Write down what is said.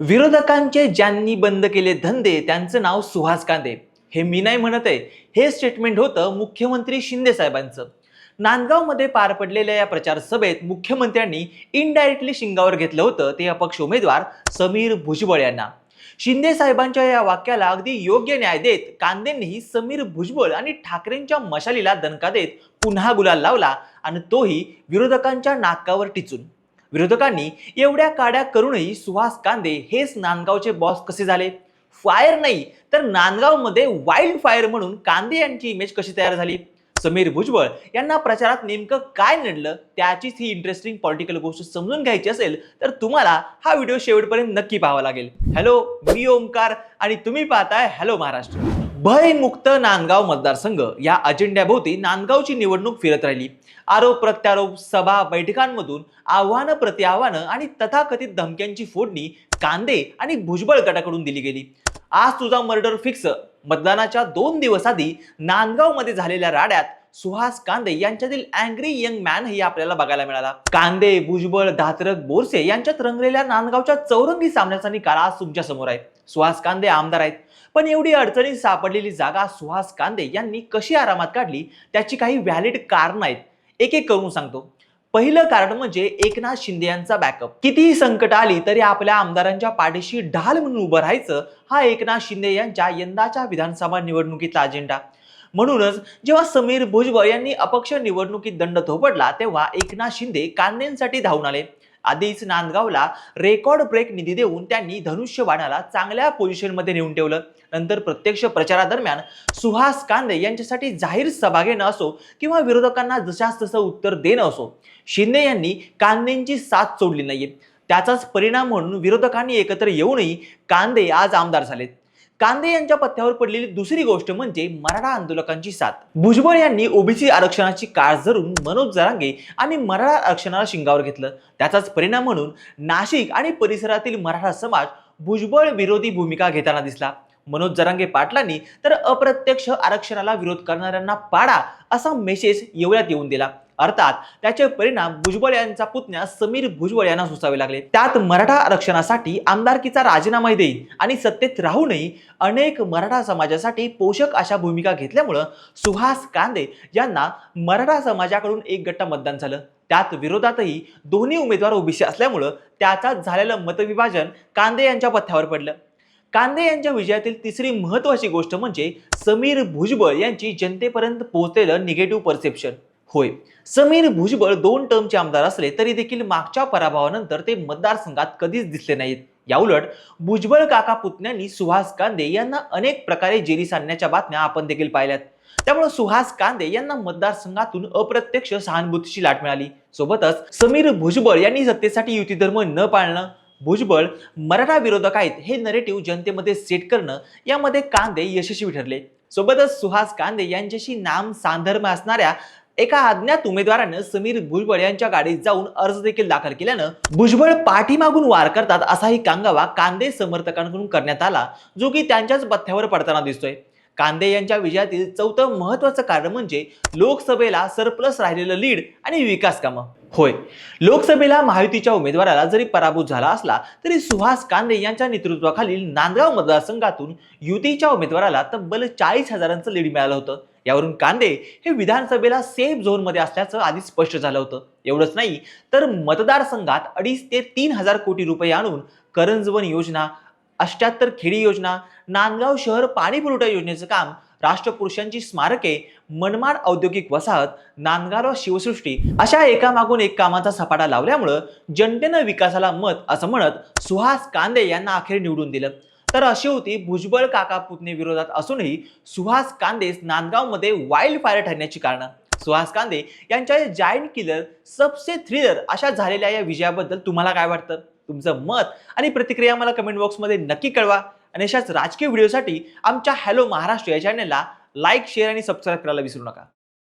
विरोधकांचे ज्यांनी बंद केले धंदे त्यांचं नाव सुहास कांदे. हे मी नाही म्हणत आहे. हे स्टेटमेंट होतं मुख्यमंत्री शिंदे साहेबांचं. नांदगावमध्ये पार पडलेल्या या प्रचार सभेत मुख्यमंत्र्यांनी इनडायरेक्टली शिंगावर घेतलं होतं ते अपक्ष उमेदवार समीर भुजबळ यांना. शिंदे साहेबांच्या या वाक्याला अगदी योग्य न्याय देत कांदेंनीही समीर भुजबळ आणि ठाकरेंच्या मशालीला दणका देत पुन्हा गुलाल लावला आणि तोही विरोधकांच्या नाकावर टिचून. विरोधकांनी एवढ्या काड्या करूनही सुहास कांदे हेच नांदगावचे बॉस कसे झाले? फायर नाही तर नांदगावमध्ये वाईल्ड फायर म्हणून कांदे यांची इमेज कशी तयार झाली? समीर भुजबळ यांना प्रचारात नेमकं काय नडलं? त्याचीच ही इंटरेस्टिंग पॉलिटिकल गोष्ट समजून घ्यायची असेल तर तुम्हाला हा व्हिडिओ शेवटपर्यंत नक्की पाहावा लागेल. हॅलो मी ओमकार आणि तुम्ही पाहताय हॅलो महाराष्ट्र. भयमुक्त नांदगाव मतदारसंघ या अजेंड्याभोवती नांदगावची निवडणूक फिरत राहिली. आरोप प्रत्यारोप सभा बैठकांमधून आव्हानं प्रतिआव्हानं आणि तथाकथित धमक्यांची फोडणी कांदे आणि भुजबळ गटाकडून दिली गेली. आज तुझा मर्डर फिक्स मतदानाच्या दोन दिवस आधी नांदगावमध्ये झालेल्या राड्यात सुहास कांदे यांच्यातील अँग्री यंग मॅन हे आपल्याला बघायला मिळाला. कांदे भुजबळ धात्रक बोरसे यांच्यात रंगलेल्या नांदगावच्या चौरंगी सामन्याचा निकाल आज तुमच्यासमोर आहे. सुहास कांदे आमदार आहेत. पण एवढी अडचणीत सापडलेली जागा सुहास कांदे यांनी कशी आरामात काढली त्याची काही व्हॅलिड कारण आहेत. एक एक करून सांगतो. पहिलं कारण म्हणजे एकनाथ शिंदे यांचा बॅकअप कितीही संकट आली तरी आपल्या आमदारांच्या पाठीशी ढाल म्हणून उभं राहायचं हा एकनाथ शिंदे यांच्या यंदाच्या विधानसभा निवडणुकीचा अजेंडा म्हणूनच जेव्हा समीर भुजबळ यांनी अपक्ष निवडणुकीत दंड थोपडला तेव्हा एकनाथ शिंदे कांदेंसाठी धावून आले. आधीच नांदगावला रेकॉर्ड ब्रेक निधी देऊन त्यांनी धनुष्यबाणाला चांगल्या पोझिशनमध्ये नेऊन ठेवलं. नंतर प्रत्यक्ष प्रचारादरम्यान सुहास कांदे यांच्यासाठी जाहीर सभा घेणं असो किंवा विरोधकांना जशास तसं उत्तर देणं असो शिंदे यांनी कांदेंची साथ सोडली नाहीये. त्याचाच परिणाम म्हणून विरोधकांनी एकत्र येऊनही कांदे आज आमदार झालेत. कांदे यांच्या पथ्यावर पडलेली दुसरी गोष्ट म्हणजे मराठा आंदोलकांची साथ. भुजबळ यांनी ओबीसी आरक्षणाची काळ धरून मनोज जरांगे आणि मराठा आरक्षणाला शिंगावर घेतलं. त्याचाच परिणाम म्हणून नाशिक आणि परिसरातील मराठा समाज भुजबळ विरोधी भूमिका घेताना दिसला. मनोज जरांगे पाटलांनी तर अप्रत्यक्ष आरक्षणाला विरोध करणाऱ्यांना पाडा असा मेसेज एवढ्यात येऊन दिला. अर्थात त्याचे परिणाम भुजबळ यांचा पुतण्या समीर भुजबळ यांना सोसावे लागले. त्यात मराठा आरक्षणासाठी आमदारकीचा राजीनामा देईल आणि सत्तेत राहूनही अनेक मराठा समाजासाठी पोषक अशा भूमिका घेतल्यामुळं सुहास कांदे यांना मराठा समाजाकडून एक गट्टा मतदान झालं. त्यात विरोधातही दोन्ही उमेदवार ओबीसी असल्यामुळं त्याचाच झालेलं मतविभाजन कांदे यांच्या पथ्यावर पडलं. कांदे यांच्या विजयातील तिसरी महत्वाची गोष्ट म्हणजे समीर भुजबळ यांची जनतेपर्यंत पोहोचलेलं निगेटिव्ह परसेप्शन होय. समीर भुजबळ दोन टर्मचे आमदार असले तरी देखील मागच्या पराभवानंतर ते मतदारसंघात कधीच दिसले नाहीत. याउलट भुजबळ काका पुतण्यांनी सुहास कांदे यांना अनेक प्रकारे जेरी सांडण्याच्या बातम्या आपण देखील पाहिल्यात. त्यामुळे सुहास कांदे यांना मतदारसंघातून अप्रत्यक्ष सहानुभूतीची लाट मिळाली. सोबतच समीर भुजबळ यांनी सत्तेसाठी युती धर्म न पाळणं भुजबळ मराठा विरोधक आहेत हे नरेटिव्ह जनतेमध्ये सेट करणं यामध्ये कांदे यशस्वी ठरले. सोबतच सुहास कांदे यांच्याशी नाम सांधर्म असणाऱ्या एका अज्ञात उमेदवारानं समीर भुजबळ यांच्या गाडीत जाऊन अर्ज देखील दाखल केल्यानं भुजबळ पाठीमागून वार करतात असाही कांगावा कांदे समर्थकांकडून करण्यात आला जो की त्यांच्याच पथ्यावर पडताना दिसतोय. कांदे यांच्या विजयातील चौथं महत्वाचं कारण म्हणजे लोकसभेला सरप्लस राहिलेलं लीड आणि विकास कामं. होय लोकसभेला महायुतीच्या उमेदवाराला जरी पराभूत झाला असला तरी सुहास कांदे यांच्या नेतृत्वाखालील नांदगाव मतदारसंघातून युतीच्या उमेदवाराला तब्बल चाळीस हजारांचं लीड मिळालं होतं. यावरून कांदे हे विधानसभेला सेफ झोनमध्ये असल्याचं आधी स्पष्ट झालं होतं. एवढंच नाही तर मतदारसंघात अडीच ते तीन हजार कोटी रुपये आणून करंजवन योजना अष्ट्याहत्तर खेडी योजना नांदगाव शहर पाणी पुरवठा योजनेचं काम राष्ट्रपुरुषांची स्मारके मनमाड औद्योगिक वसाहत नांदगाव शिवसृष्टी अशा एकामागून एक कामाचा सपाटा लावल्यामुळं जनतेनं विकासाला मत असं म्हणत सुहास कांदे यांना अखेर निवडून दिलं. तर अशी होती भुजबळ काका पुतणे विरोधात असूनही सुहास कांदे नांदगावमध्ये वाईल्ड फायर ठरण्याची कारणं. सुहास कांदे यांच्या जायंट किलर सबसे थ्रिलर अशा झालेल्या या विजयाबद्दल तुम्हाला काय वाटतं? तुमचं मत आणि प्रतिक्रिया मला कमेंट बॉक्समध्ये नक्की कळवा. आणि अशाच राजकीय व्हिडिओसाठी आमच्या हॅलो महाराष्ट्र या चॅनलला लाईक शेअर आणि सबस्क्राईब करायला विसरू नका.